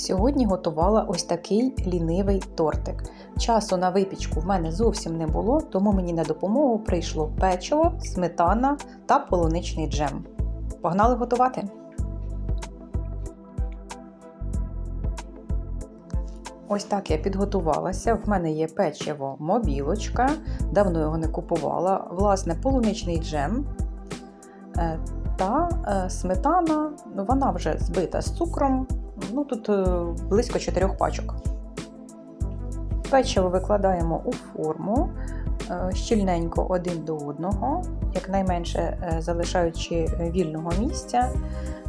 Сьогодні готувала ось такий лінивий тортик. Часу на випічку в мене зовсім не було, тому мені на допомогу прийшло печиво, сметана та полуничний джем. Погнали готувати! Ось так я підготувалася. В мене є печиво мобілочка, давно його не купувала. Власне, полуничний джем е, та е, сметана, ну, вона вже збита з цукром. Ну, Тут е, близько 4 пачок. Печиво викладаємо у форму щільненько один до одного, якнайменше залишаючи вільного місця.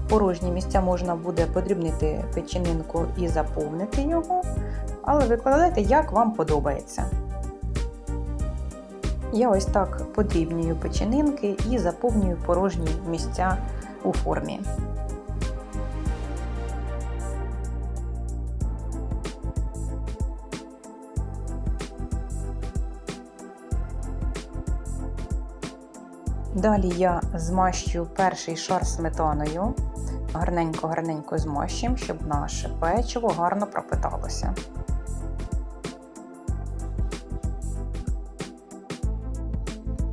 Порожні місця можна буде подрібнити печінинку і заповнити його, але викладайте, як вам подобається. Я ось так подрібнюю печінинки і заповнюю порожні місця у формі. Далі я змащую перший шар сметаною, гарненько-гарненько змащуємо, щоб наше печиво гарно пропиталося.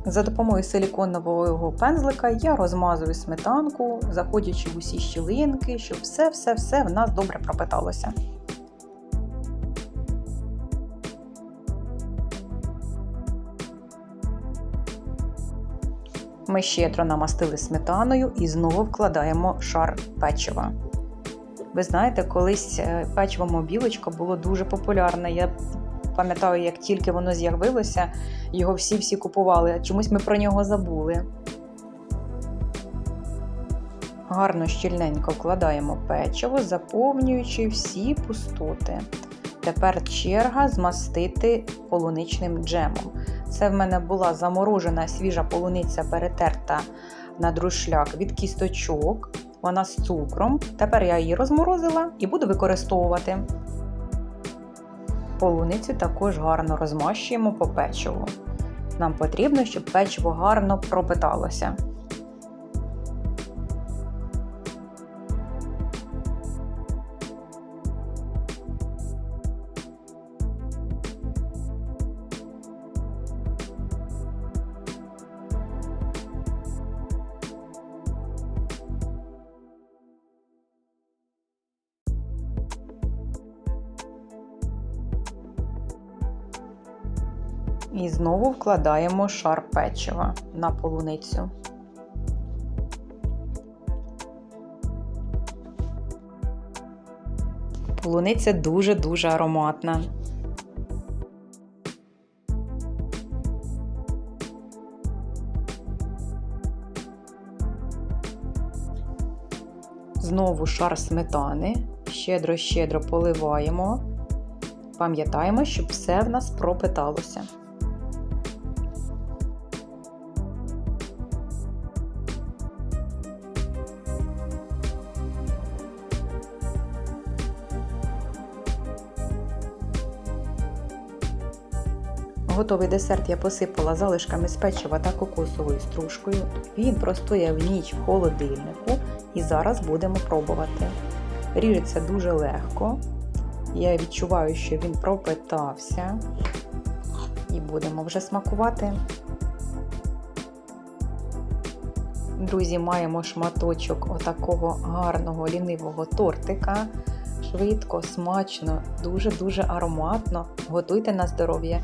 За допомогою силіконового пензлика я розмазую сметанку, заходячи в усі щілинки, щоб все-все-все в нас добре пропиталося. Ми щедро намастили сметаною і знову вкладаємо шар печива. Ви знаєте, колись е, печиво мобілочка було дуже популярне. Я пам'ятаю, як тільки воно з'явилося, його всі-всі купували. Чомусь ми про нього забули. Гарно щільненько вкладаємо печиво, заповнюючи всі пустоти. Тепер черга змастити полуничним джемом. Це в мене була заморожена свіжа полуниця перетерта на друшляк від кісточок. Вона з цукром. Тепер я її розморозила і буду використовувати. Полуницю також гарно розмащуємо по печиву. Нам потрібно, щоб печиво гарно пропиталося. І знову вкладаємо шар печива на полуницю. Полуниця дуже-дуже ароматна. Знову шар сметани, щедро-щедро поливаємо. Пам'ятаємо, щоб все в нас пропиталося. Готовий десерт я посипала залишками з печива та кокосовою стружкою. Він простояв ніч в холодильнику і зараз будемо пробувати. Ріжеться дуже легко. Я відчуваю, що він пропитався. І будемо вже смакувати. Друзі, маємо шматочок отакого гарного лінивого тортика. Швидко, смачно, дуже-дуже ароматно. Готуйте на здоров'я